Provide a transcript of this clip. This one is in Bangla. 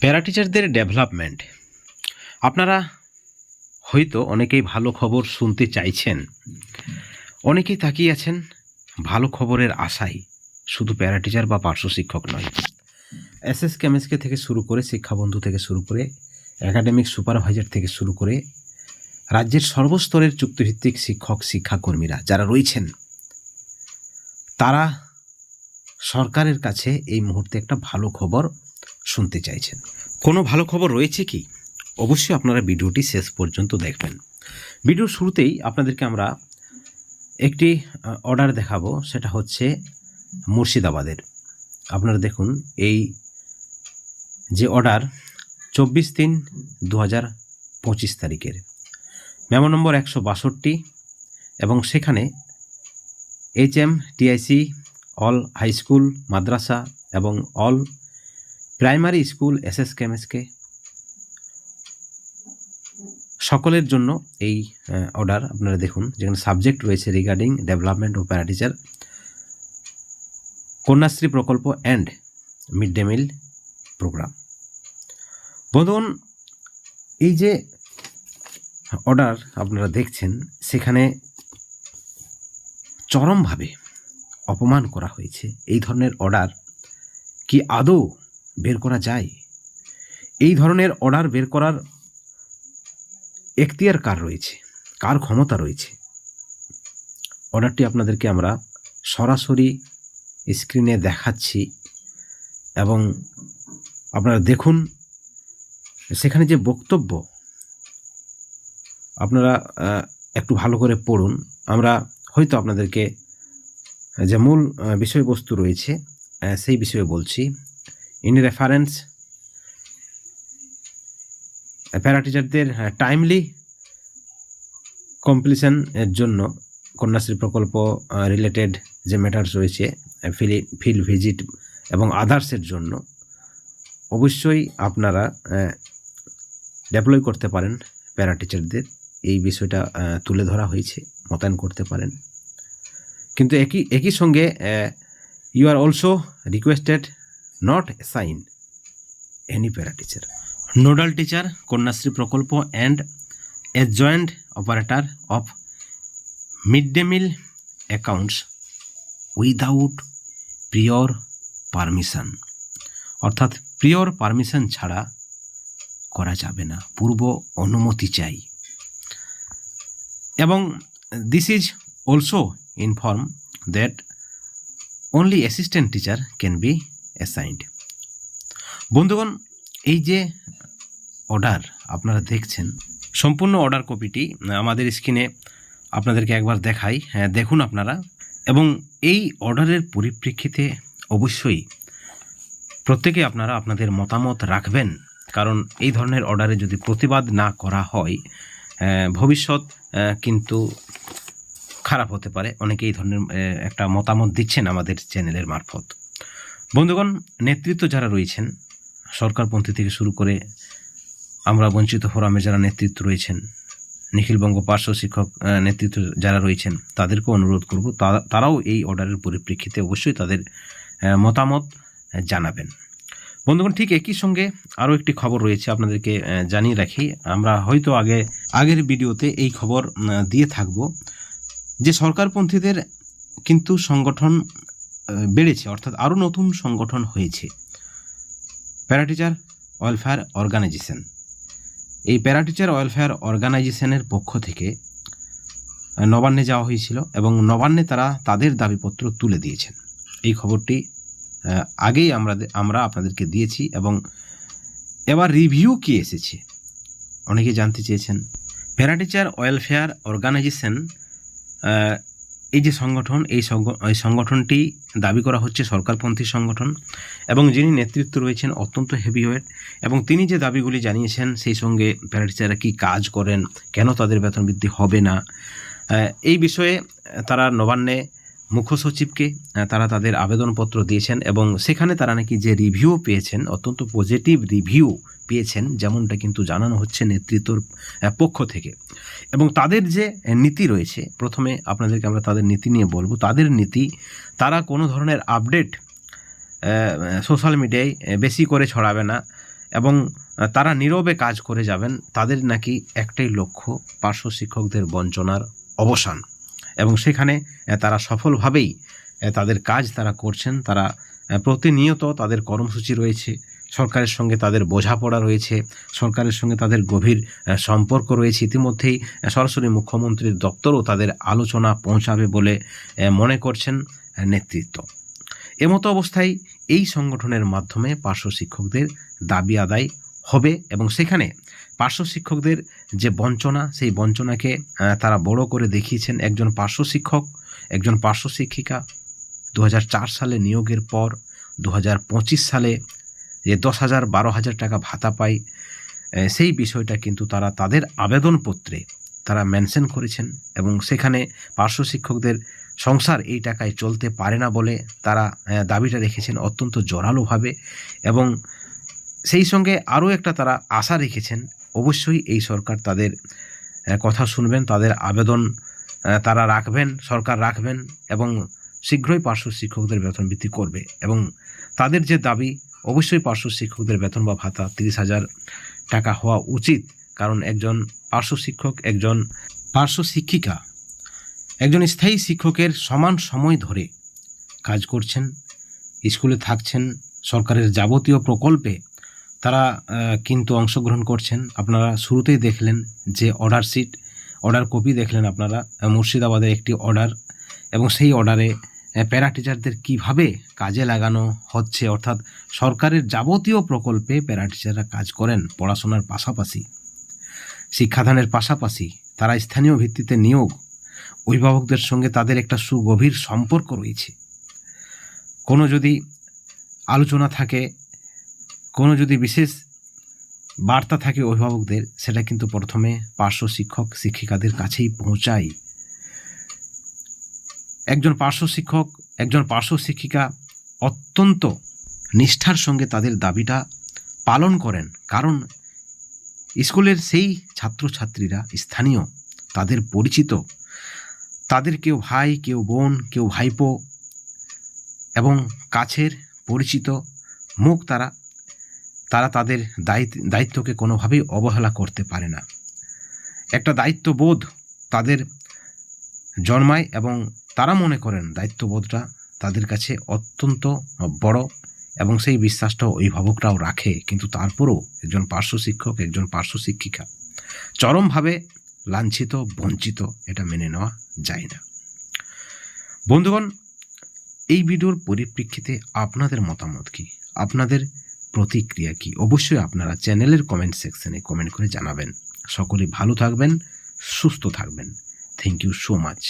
প্যারা টিচারদের ডেভেলপমেন্ট। আপনারা হয়তো অনেকেই ভালো খবর শুনতে চাইছেন। অনেকেই তাকিয়ে আছেন, ভালো খবরের আশায়। শুধু প্যারা টিচার বা পার্শ্ব শিক্ষক নয়। এস এস কেমএসকে থেকে শুরু করে শিক্ষাবন্ধু থেকে শুরু করে, একাডেমিক সুপারভাইজার থেকে শুরু করে, রাজ্যের সর্বস্তরের চুক্তিভিত্তিক শিক্ষক, শিক্ষাকর্মীরা যারা রয়েছেন, তারা সরকারের কাছে এই মুহূর্তে একটা ভালো খবর শুনতে চাইছেন। কোনো ভালো খবর রয়েছে কি? অবশ্যই আপনারা ভিডিওটি শেষ পর্যন্ত দেখবেন। ভিডিওর শুরুতেই আপনাদেরকে আমরা একটি অর্ডার দেখাবো, সেটা হচ্ছে মুর্শিদাবাদের। আপনারা দেখুন, এই যে অর্ডার চব্বিশ তিন দু হাজার পঁচিশ তারিখের। মেমো নম্বর একশো বাষট্টি এবং সেখানে H M TIC all high school, মাদ্রাসা এবং all primary school S S K MSK সকলের জন্য এই অর্ডার আপনারা দেখুন। যেখানে সাবজেক্ট রয়েছে রিগার্ডিং ডেভেলপমেন্ট ও প্যারাটিচার কন্যাশ্রী প্রকল্প and mid day meal programme বন্ধুগণ, এই যে অর্ডার আপনারা দেখছেন, সেখানে চরমভাবে অপমান করা হয়েছে। এই ধরনের অর্ডার কি আদৌ বের করা যায়? এই ধরনের অর্ডার বের করার এখতিয়ার কার রয়েছে? কার ক্ষমতা রয়েছে? অর্ডারটি আপনাদেরকে আমরা সরাসরি স্ক্রিনে দেখাচ্ছি এবং আপনারা দেখুন, সেখানে যে বক্তব্য, আপনারা একটু ভালো করে পড়ুন। আমরা হয়তো আপনাদেরকে যে মূল বিষয়বস্তু রয়েছে সেই বিষয়ে বলছি। ইন রেফারেন্স প্যারা টিচারদের টাইমলি কমপ্লিশন এর জন্য কন্যাশ্রী প্রকল্প রিলেটেড যে ম্যাটার্স রয়েছে ফিলি ফিল্ড ভিজিট এবং আদার্সের জন্য অবশ্যই আপনারা ডেপ্লয় করতে পারেন প্যারা টিচারদের এই বিষয়টা তুলে ধরা হয়েছে, মোতায়েন করতে পারেন। কিন্তু একই একই সঙ্গে you are also requested not sign any para teacher nodal teacher Kanyashree প্রকল্প and joint operator of mid day meal accounts without prior permission অর্থাৎ প্রিয়র পারমিশন ছাড়া করা যাবে না। পূর্ব অনুমতি চাই। এবং this is also inform that only assistant teacher can be assigned বন্ধুগণ, এই যে অর্ডার আপনারা দেখছেন, সম্পূর্ণ অর্ডার কপিটি আমাদের স্ক্রিনে আপনাদেরকে একবার দেখাই হ্যাঁ দেখুন আপনারা। এবং এই অর্ডারের পরিপ্রেক্ষিতে অবশ্যই প্রত্যেকে আপনারা আপনাদের মতামত রাখবেন, কারণ এই ধরনের অর্ডারে যদি প্রতিবাদ না করা হয় ভবিষ্যৎ কিন্তু খারাপ হতে পারে। অনেকে এই ধরনের একটা মতামত দিচ্ছেন আমাদের চ্যানেলের মারফত। বন্ধুগণ, নেতৃত্ব যারা রয়েছেন, সরকারপন্থী থেকে শুরু করে আমরা বঞ্চিত ফোরামে যারা নেতৃত্ব রয়েছেন নিখিলবঙ্গ পার্শ্ব শিক্ষক নেতৃত্ব যারা রয়েছেন, তাদেরকেও অনুরোধ করব তারাও এই অর্ডারের পরিপ্রেক্ষিতে অবশ্যই তাদের মতামত জানাবেন। বন্ধুগণ, ঠিক একই সঙ্গে আরও একটি খবর রয়েছে আপনাদেরকে জানিয়ে রাখি। আমরা হয়তো আগে, আগের ভিডিওতে এই খবর দিয়ে থাকব যে সরকারপন্থীদের কিন্তু সংগঠন বেড়েছে, অর্থাৎ আরও নতুন সংগঠন হয়েছে। Para teacher welfare organisation. এই প্যারাটিচার ওয়েলফেয়ার অর্গানাইজেশনের পক্ষ থেকে নবান্নে যাওয়া হয়েছিল এবং নবান্নে তারা তাদের দাবিপত্র তুলে দিয়েছেন। এই খবরটি আগেই আমরা আমরা আপনাদেরকে দিয়েছি এবং এবার রিভিউ কি এসেছে, অনেকে জানতে চেয়েছেন। প্যারাটিচার ওয়েলফেয়ার অর্গানাইজেশন এই যে সংগঠন, এই সংগ- এই সংগঠনটি দাবি করা হচ্ছে সরকারপন্থী সংগঠন এবং যিনি নেতৃত্ব রয়েছেন অত্যন্ত হেভিওয়েট এবং তিনি যে দাবিগুলি জানিয়েছেন সেই সঙ্গে প্যারাটিচাররা কী কাজ করেন, কেন তাদের বেতন বৃদ্ধি হবে না এই বিষয়ে তারা নবান্নে মুখ্য সচিবকে তারা তাদের আবেদনপত্র দিয়েছেন এবং সেখানে তারা নাকি যে রিভিউ পেয়েছেন, অত্যন্ত পজিটিভ রিভিউ পেয়েছেন, যেমনটা কিন্তু জানানো হচ্ছে নেতৃত্বর পক্ষ থেকে। এবং তাদের যে নীতি রয়েছে, প্রথমে আপনাদেরকে আমরা তাদের নীতি নিয়ে বলব। তাদের নীতি, তারা কোনো ধরনের আপডেট সোশ্যাল মিডিয়ায় বেশি করে ছড়াবে না এবং তারা নীরবে কাজ করে যাবেন। তাদের নাকি একটাই লক্ষ্য, পার্শ্ব শিক্ষকদের বঞ্চনার অবসান। এবং সেখানে তারা সফলভাবেই তাদের কাজ তারা করছেন। তারা প্রতিনিয়ত তাদের কর্মসূচি রয়েছে। সরকারের সঙ্গে তাদের বোঝাপড়া রয়েছে। সরকারের সঙ্গে তাদের গভীর সম্পর্ক রয়েছে। ইতিমধ্যেই সরাসরি মুখ্যমন্ত্রীর দপ্তরও তাদের আলোচনা পৌঁছাবে বলে মনে করছেন নেতৃত্ব। এমতো অবস্থায় এই সংগঠনের মাধ্যমে পার্শ্ব শিক্ষকদের দাবি আদায় হবে এবং সেখানে পার্শ্ব শিক্ষকদের যে বঞ্চনা, সেই বঞ্চনাকে তারা বড় করে দেখিয়েছেন একজন পার্শ্ব শিক্ষক, একজন পার্শ্ব শিক্ষিকা। দু হাজার চার সালে নিয়োগের পর দু হাজার পঁচিশ সালে যে দশ হাজার বারো হাজার টাকা ভাতা পায় সেই বিষয়টা কিন্তু তারা তাদের আবেদনপত্রে তারা মেনশন করেছেন এবং সেখানে পার্শ্ব শিক্ষকদের সংসার এই টাকায় চলতে পারে না বলে তারা দাবিটা রেখেছেন অত্যন্ত জোরালোভাবে এবং সেই সঙ্গে আরও একটা তারা আশা রেখেছেন অবশ্যই এই সরকার তাদের কথা শুনবেন, তাদের আবেদন তারা রাখবেন, সরকার রাখবেন এবং শীঘ্রই পার্শ্ব শিক্ষকদের বেতন বৃদ্ধি করবে এবং তাদের যে দাবি, অবশ্যই পার্শ্ব শিক্ষকদের বেতন বা ভাতা তিরিশ হাজার টাকা হওয়া উচিত। কারণ একজন পার্শ্ব শিক্ষক, একজন পার্শ্ব শিক্ষিকা, একজন স্থায়ী শিক্ষকের সমান সময় ধরে কাজ করছেন, স্কুলে থাকছেন, সরকারের যাবতীয় প্রকল্পে তারা কিন্তু অংশগ্রহণ করছেন। আপনারা শুরুতেই দেখলেন যে অর্ডার শিট অর্ডার কপি দেখলেন আপনারা মুর্শিদাবাদের একটি অর্ডার এবং সেই অর্ডারে প্যারা টিচারদের কীভাবে কাজে লাগানো হচ্ছে, অর্থাৎ সরকারের যাবতীয় প্রকল্পে প্যারা টিচাররা কাজ করেন পড়াশোনার পাশাপাশি, শিক্ষাদানের পাশাপাশি, তারা স্থানীয় ভিত্তিতে নিয়োগ, অভিভাবকদের সঙ্গে তাদের একটা সুগভীর সম্পর্ক রয়েছে। কোনো যদি আলোচনা থাকে কোনো যদি বিশেষ বার্তা থাকে অভিভাবকদের, সেটা কিন্তু প্রথমে পার্শ্ব শিক্ষক শিক্ষিকাদের কাছেই পৌঁছায়। একজন পার্শ্ব শিক্ষক, একজন পার্শ্ব শিক্ষিকা অত্যন্ত নিষ্ঠার সঙ্গে তাদের দাবিটা পালন করেন, কারণ স্কুলের সেই ছাত্রছাত্রীরা স্থানীয়, তাদের পরিচিত, তাদের কেউ ভাই, কেউ বোন, কেউ ভাইপো এবং কাছের পরিচিত মুখ তারা তারা তাদের দায়িত্ব, দায়িত্বকে কোনোভাবেই অবহেলা করতে পারে না। একটা দায়িত্ববোধ তাদের জন্মায় এবং তারা মনে করেন দায়িত্ববোধটা তাদের কাছে অত্যন্ত বড় এবং সেই বিশ্বাসটাও অভিভাবকরাও রাখে, কিন্তু তারপরও একজন পার্শ্ব শিক্ষক, একজন পার্শ্ব শিক্ষিকা চরমভাবে লাঞ্ছিত, বঞ্চিত এটা মেনে নেওয়া যায় না। বন্ধুগণ, এই ভিডিওর পরিপ্রেক্ষিতে আপনাদের মতামত কি? আপনাদের প্রতিক্রিয়া কি? অবশ্যই আপনারা চ্যানেলের কমেন্ট সেকশনে কমেন্ট করে জানাবেন। সকলে ভালো থাকবেন, সুস্থ থাকবেন। Thank you so much